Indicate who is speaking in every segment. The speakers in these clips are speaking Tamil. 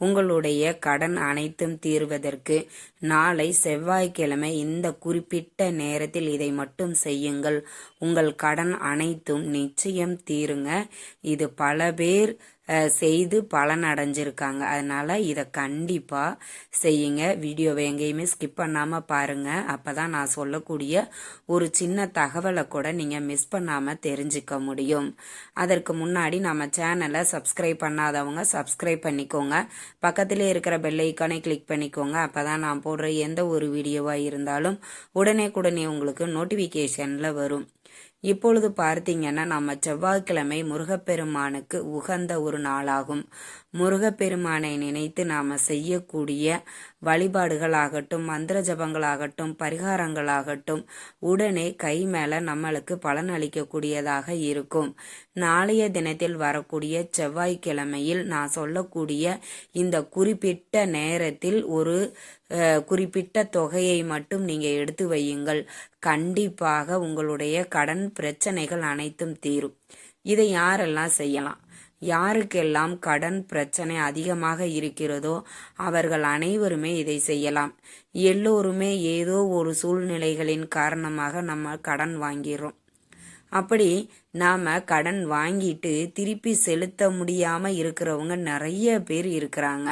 Speaker 1: உங்களுடைய கடன் அனைத்தும் தீர்வதற்கு நாளை செவ்வாய்க்கிழமை இந்த குறிப்பிட்ட நேரத்தில் இதை மட்டும் செய்யுங்கள். உங்கள் கடன் அனைத்தும் நிச்சயம் தீருங்க. இது பல பேர் செய்து பலன் அடைஞ்சிருக்காங்க. அதனால இதை கண்டிப்பா செய்யுங்க. வீடியோவை எங்கேயுமே ஸ்கிப் பண்ணாம பாருங்க. அப்பதான் நான் சொல்லக்கூடிய ஒரு சின்ன தகவலை கூட நீங்க மிஸ் பண்ணாம தெரிஞ்சுக்க முடியும். அதற்கு முன்னாடி நம்ம சேனலை சப்ஸ்கிரைப் பண்ணாதவங்க சப்ஸ்கிரைப் பண்ணிக்கோங்க. பக்கத்திலே இருக்கிற பெல் ஐக்கானை கிளிக் பண்ணிக்கோங்க. அப்பதான் நான் போடுற எந்த ஒரு வீடியோவாக இருந்தாலும் உடனே உடனே உங்களுக்கு நோட்டிஃபிகேஷனில் வரும். இப்பொழுது பார்த்தீங்கன்னா நம்ம செவ்வாய்க்கிழமை முருகப்பெருமானுக்கு உகந்த ஒரு நாளாகும். முருகப்பெருமானை நினைத்து நாம் செய்யக்கூடிய வழிபாடுகளாகட்டும் மந்திர ஜபங்களாகட்டும் பரிகாரங்களாகட்டும் உடனே கை மேல நம்மளுக்கு பலன் அளிக்கக்கூடியதாக இருக்கும். நாளைய தினத்தில் வரக்கூடிய செவ்வாய்க்கிழமையில் நான் சொல்லக்கூடிய இந்த குறிப்பிட்ட நேரத்தில் ஒரு குறிப்பிட்ட தொகையை மட்டும் நீங்கள் எடுத்து வையுங்கள். கண்டிப்பாக உங்களுடைய கடன் பிரச்சனைகள் அனைத்தும் தீரும். இதை யாரெல்லாம் செய்யலாம்? யாருக்கெல்லாம் கடன் பிரச்சனை அதிகமாக இருக்கிறதோ அவர்கள் அனைவருமே இதை செய்யலாம். எல்லோருமே ஏதோ ஒரு சூழ்நிலைகளின் காரணமாக நம்ம கடன் வாங்கிறோம் அப்படி நாம கடன் வாங்கிட்டு திருப்பி செலுத்த முடியாம இருக்கிறவங்க நிறைய பேர் இருக்கிறாங்க.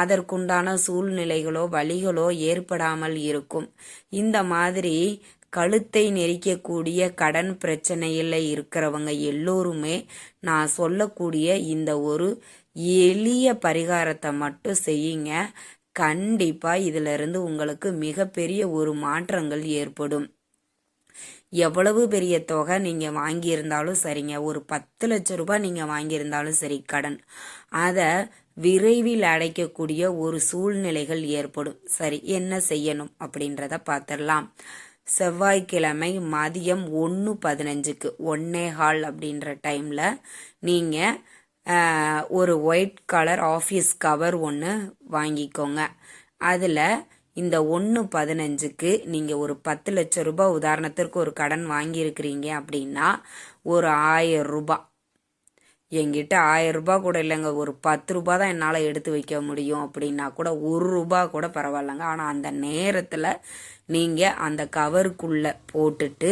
Speaker 1: அதற்குண்டான சூழ்நிலைகளோ வழிகளோ ஏற்படாமல் இருக்கும். இந்த மாதிரி கழுத்தை நெரிக்கக்கூடிய கடன் பிரச்சனையில் இருக்கிறவங்க எல்லோருமே நான் சொல்லக்கூடிய இந்த ஒரு எளிய பரிகாரத்தை மட்டும் செய்யுங்க. கண்டிப்பாக இதிலிருந்து உங்களுக்கு மிகப்பெரிய ஒரு மாற்றங்கள் ஏற்படும். எவ்வளவு பெரிய தொகை நீங்கள் வாங்கியிருந்தாலும் சரிங்க. ஒரு பத்து லட்சம் ரூபாய் நீங்கள் வாங்கியிருந்தாலும் சரி கடன். அதை விரைவில் அடைக்கக்கூடிய ஒரு சூழ்நிலைகள் ஏற்படும். சரி என்ன செய்யணும் அப்படின்றத பார்த்துடலாம் செவ்வாய்க்கிழமை மதியம் ஒன்று பதினஞ்சுக்கு ஒன்னே ஹால் அப்படின்ற டைமில் நீங்கள் ஒரு ஒயிட் கலர் ஆஃபீஸ் கவர் ஒன்று வாங்கிக்கோங்க. அதில் இந்த ஒன்று பதினஞ்சுக்கு நீங்கள் ஒரு பத்து லட்சம் ரூபாய் உதாரணத்திற்கு ஒரு கடன் வாங்கியிருக்கிறீங்க அப்படின்னா ஒரு ஆயிரம் ரூபாய் என்கிட்ட ஆயிரம் ரூபாய் கூட இல்லைங்க. ஒரு பத்து ரூபாய் தான் என்னால் எடுத்து வைக்க முடியும் அப்படின்னா கூட ஒரு ரூபா கூட பரவாயில்லைங்க. ஆனால் அந்த நேரத்தில் நீங்கள் அந்த கவருக்குள்ளே போட்டுட்டு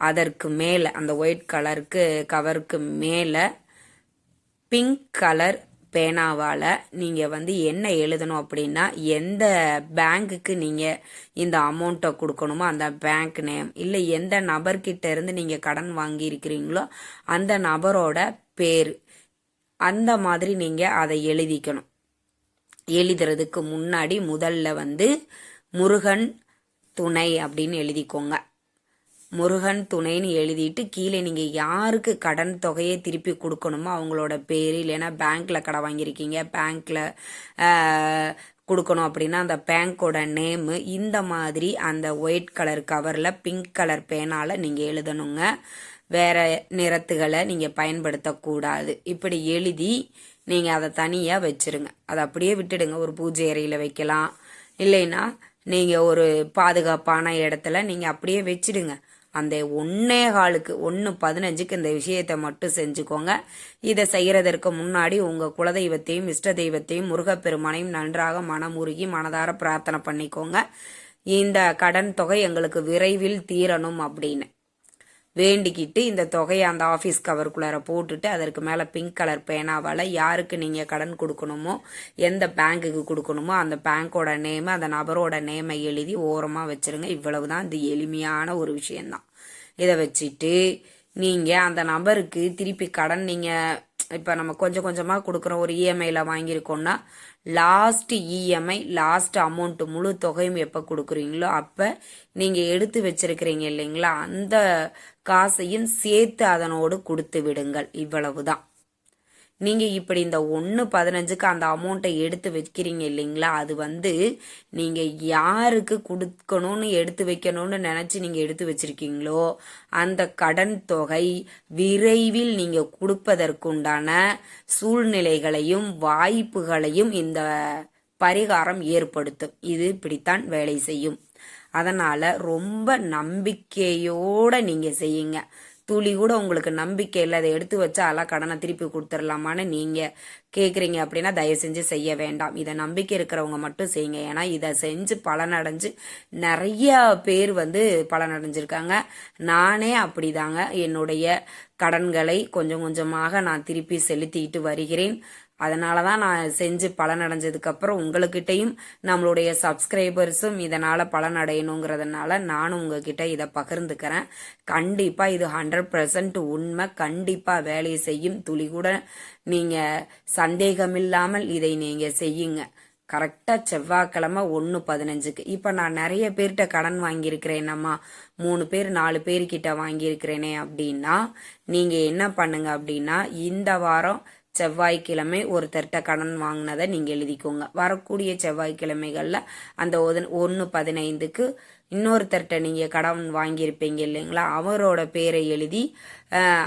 Speaker 1: அதற்கு மேலே அந்த ஒயிட் கலருக்கு கவருக்கு மேலே பிங்க் கலர் பேனாவால் நீங்கள் வந்து என்ன எழுதணும் அப்படின்னா எந்த பேங்க்குக்கு நீங்கள் இந்த அமௌண்ட்டை கொடுக்கணுமோ அந்த பேங்க் நேம் இல்லை எந்த நபர்கிட்ட இருந்து நீங்கள் கடன் வாங்கியிருக்கிறீங்களோ அந்த நபரோட பேர் அந்த மாதிரி நீங்கள் அதை எழுதிக்கணும். எழுதுறதுக்கு முன்னாடி முதல்ல வந்து முருகன் துணை அப்படின்னு எழுதிக்கோங்க. முருகன் துணைன்னு எழுதிட்டு கீழே நீங்கள் யாருக்கு கடன் தொகையை திருப்பி கொடுக்கணுமோ அவங்களோட பேர் இல்லைன்னா பேங்க்ல கடன் வாங்கியிருக்கீங்க பேங்க்ல கொடுக்கணும் அப்படின்னா அந்த பேங்க்கோட நேமு இந்த மாதிரி அந்த ஒயிட் கலர் கவரில் பிங்க் கலர் பேனால நீங்கள் எழுதணுங்க. வேற நிறத்துகளை நீங்கள் பயன்படுத்தக்கூடாது. இப்படி எழுதி நீங்கள் அதை தனியாக வச்சிருங்க. அதை அப்படியே விட்டுடுங்க. ஒரு பூஜை அறையில் வைக்கலாம். இல்லைன்னா நீங்கள் ஒரு பாதுகாப்பான இடத்துல நீங்கள் அப்படியே வச்சிடுங்க. அந்த ஒன்னே காலுக்கு ஒன்று பதினஞ்சுக்கு இந்த விஷயத்தை மட்டும் செஞ்சுக்கோங்க. இதை செய்கிறதற்கு முன்னாடி உங்கள் குலதெய்வத்தையும் இஷ்ட தெய்வத்தையும் முருகப்பெருமானையும் நன்றாக மனமுருகி மனதார பிரார்த்தனை பண்ணிக்கோங்க. இந்த கடன் தொகை எங்களுக்கு விரைவில் தீரணும் அப்படின்னு. வேண்டிக்கிட்டு இந்த தொகையை அந்த ஆஃபீஸ் கவருக்குள்ளார போட்டுட்டு அதற்கு மேலே பிங்க் கலர் பேனாவால் யாருக்கு நீங்கள் கடன் கொடுக்கணுமோ எந்த பேங்க்குக்கு கொடுக்கணுமோ அந்த பேங்க்கோட நேம் அந்த நபரோட நேமை எழுதி ஓரமாக வச்சிருங்க. இவ்வளவு தான் இது எளிமையான ஒரு விஷயந்தான் இதை வச்சுட்டு நீங்கள் அந்த நபருக்கு திருப்பி கடன் நீங்கள் இப்போ நம்ம கொஞ்சம் கொஞ்சமாக கொடுக்குறோம் ஒரு இஎம்ஐயில் வாங்கியிருக்கோம்னா லாஸ்ட் இஎம்ஐ லாஸ்ட் அமௌண்ட் முழு தொகையும் எப்போ கொடுக்குறீங்களோ அப்போ நீங்கள் எடுத்து வச்சிருக்கிறீங்க இல்லைங்களா? அந்த காசையும் சேர்த்து அதனோடு கொடுத்து விடுங்கள். இவ்வளவுதான். நீங்கள் இப்படி இந்த ஒன்று பதினஞ்சுக்கு அந்த அமௌண்ட்டை எடுத்து வைக்கிறீங்க இல்லைங்களா? அது வந்து நீங்கள் யாருக்கு கொடுக்கணும்னு எடுத்து வைக்கணும்னு நினச்சி நீங்கள் எடுத்து வச்சிருக்கீங்களோ அந்த கடன் தொகை விரைவில் நீங்கள் கொடுப்பதற்குண்டான சூழ்நிலைகளையும் வாய்ப்புகளையும் இந்த பரிகாரம் ஏற்படுத்தும். இது இப்படித்தான் வேலை செய்யும். அதனால ரொம்ப நம்பிக்கையோட நீங்க செய்யுங்க. துளி கூட உங்களுக்கு நம்பிக்கை இல்லை. அதை எடுத்து வச்சா அதெல்லாம் கடனை திருப்பி கொடுத்துடலாமான்னு நீங்கள் கேட்குறீங்க அப்படின்னா தயவு செஞ்சு செய்ய வேண்டாம். இதை நம்பிக்கை இருக்கிறவங்க மட்டும் செய்யுங்க. ஏன்னா இதை செஞ்சு பலனடைஞ்சு நிறைய பேர் வந்து பலனடைஞ்சிருக்காங்க. நானே அப்படிதாங்க. என்னுடைய கடன்களை கொஞ்சம் கொஞ்சமாக நான் திருப்பி செலுத்திட்டு வருகிறேன். அதனால தான் நான் செஞ்சு பலனடைஞ்சதுக்கப்புறம் அப்புறம் நம்மளுடைய சப்ஸ்கிரைபர்ஸும் இதனால் பலனடையணுங்கிறதுனால நானும் உங்ககிட்ட இதை பகிர்ந்துக்கிறேன். கண்டிப்பாக இது ஹண்ட்ரட் பர்சன்ட் உண்மை. கண்டிப்பாக வேலையை செய்யும் துளி கூட நீங்கள் சந்தேகமில்லாமல் இதை நீங்கள் செய்யுங்க. கரெக்டாக செவ்வாய்க்கிழமை ஒன்று பதினஞ்சுக்கு. இப்போ நான் நிறைய பேர்கிட்ட கடன் வாங்கியிருக்கிறேனம்மா மூணு பேர் நாலு பேர்கிட்ட வாங்கியிருக்கிறேனே அப்படின்னா நீங்கள் என்ன பண்ணுங்க அப்படின்னா இந்த வாரம் செவ்வாய்க்கிழமை ஒருத்தர்கிட்ட கடன் வாங்கினதை நீங்கள் எழுதிக்கோங்க. வரக்கூடிய செவ்வாய்க்கிழமைகளில் அந்த ஒன்று பதினைந்துக்கு இன்னொருத்தர்கிட்ட நீங்கள் கடன் வாங்கியிருப்பீங்க இல்லைங்களா? அவரோட பேரை எழுதி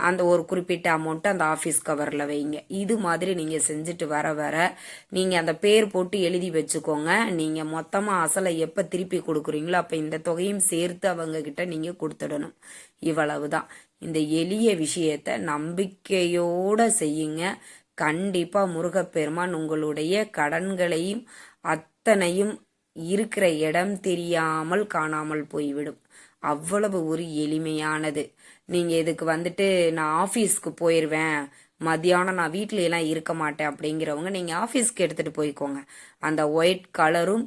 Speaker 1: அந்த ஒரு குறிப்பிட்ட அமௌண்ட்டை அந்த ஆஃபீஸ் கவரில் வைங்க. இது மாதிரி நீங்கள் செஞ்சுட்டு வர வர நீங்கள் அந்த பேர் போட்டு எழுதி வச்சுக்கோங்க. நீங்கள் மொத்தமாக அசலை எப்போ திருப்பி கொடுக்குறீங்களோ அப்போ இந்த தொகையும் சேர்த்து அவங்கக்கிட்ட நீங்கள் கொடுத்துடணும். இவ்வளவு தான் இந்த எளிய விஷயத்த நம்பிக்கையோட செய்யுங்க. கண்டிப்பாக முருகப்பெருமான் உங்களுடைய கடன்களையும் அத்தனையும் இருக்கிற இடம் தெரியாமல் காணாமல் போய்விடும். அவ்வளவு ஒரு எளிமையானது. நீங்கள் இதுக்கு வந்துட்டு நான் ஆஃபீஸ்க்கு போயிடுவேன் மதியானம் நான் வீட்டிலலாம் இருக்க மாட்டேன் அப்படிங்கிறவங்க நீங்கள் ஆஃபீஸ்க்கு எடுத்துகிட்டு போய்க்கோங்க. அந்த ஒயிட் கலரும்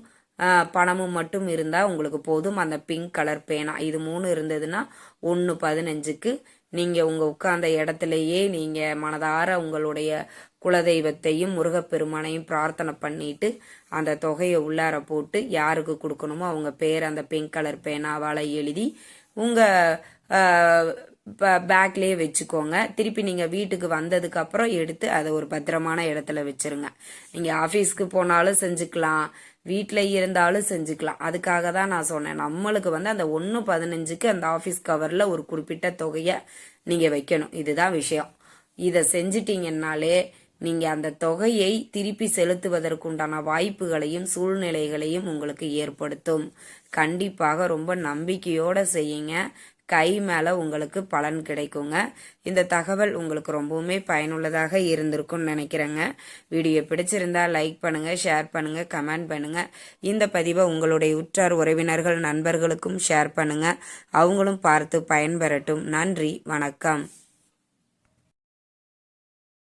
Speaker 1: பணமும் மட்டும் இருந்தால் உங்களுக்கு போதும். அந்த பிங்க் கலர் பேனா இது மூணு இருந்ததுன்னா ஒன்று பதினஞ்சுக்கு நீங்கள் உங்கள் உட்கார்ந்த இடத்துலையே நீங்கள் மனதார உங்களுடைய குலதெய்வத்தையும் முருகப்பெருமானையும் பிரார்த்தனை பண்ணிட்டு அந்த தொகையை உள்ளார போட்டு யாருக்கு கொடுக்கணுமோ அவங்க பேர் அந்த பிங்க் கலர் பேனாவால் எழுதி உங்கள் பேக்லேயே வச்சுக்கோங்க. திருப்பி நீங்கள் வீட்டுக்கு வந்ததுக்கப்புறம் எடுத்து அதை ஒரு பத்திரமான இடத்துல வச்சுருங்க. நீங்கள் ஆஃபீஸ்க்கு போனாலும் செஞ்சுக்கலாம் வீட்டில் இருந்தாலும் செஞ்சுக்கலாம். அதுக்காக தான் நான் சொன்னேன். நம்மளுக்கு வந்து அந்த ஒன்று பதினஞ்சுக்கு அந்த ஆஃபீஸ் கவரில் ஒரு குறிப்பிட்ட தொகையை நீங்கள் வைக்கணும். இதுதான் விஷயம். இதை செஞ்சிட்டீங்கன்னாலே நீங்க அந்த தொகையை திருப்பி செலுத்துவதற்குண்டான வாய்ப்புகளையும் சூழ்நிலைகளையும் உங்களுக்கு ஏற்படுத்தும். கண்டிப்பாக ரொம்ப நம்பிக்கையோட செய்யுங்க. கை மேலே உங்களுக்கு பலன் கிடைக்குங்க. இந்த தகவல் உங்களுக்கு ரொம்பவுமே பயனுள்ளதாக இருந்திருக்கும்னு நினைக்கிறேங்க. வீடியோ பிடிச்சிருந்தா லைக் பண்ணுங்கள் ஷேர் பண்ணுங்கள் கமெண்ட் பண்ணுங்கள் இந்த பதிவை உங்களுடைய உற்றார் உறவினர்கள் நண்பர்களுக்கும் ஷேர் பண்ணுங்கள் அவங்களும் பார்த்து பயன்பெறட்டும். நன்றி வணக்கம்.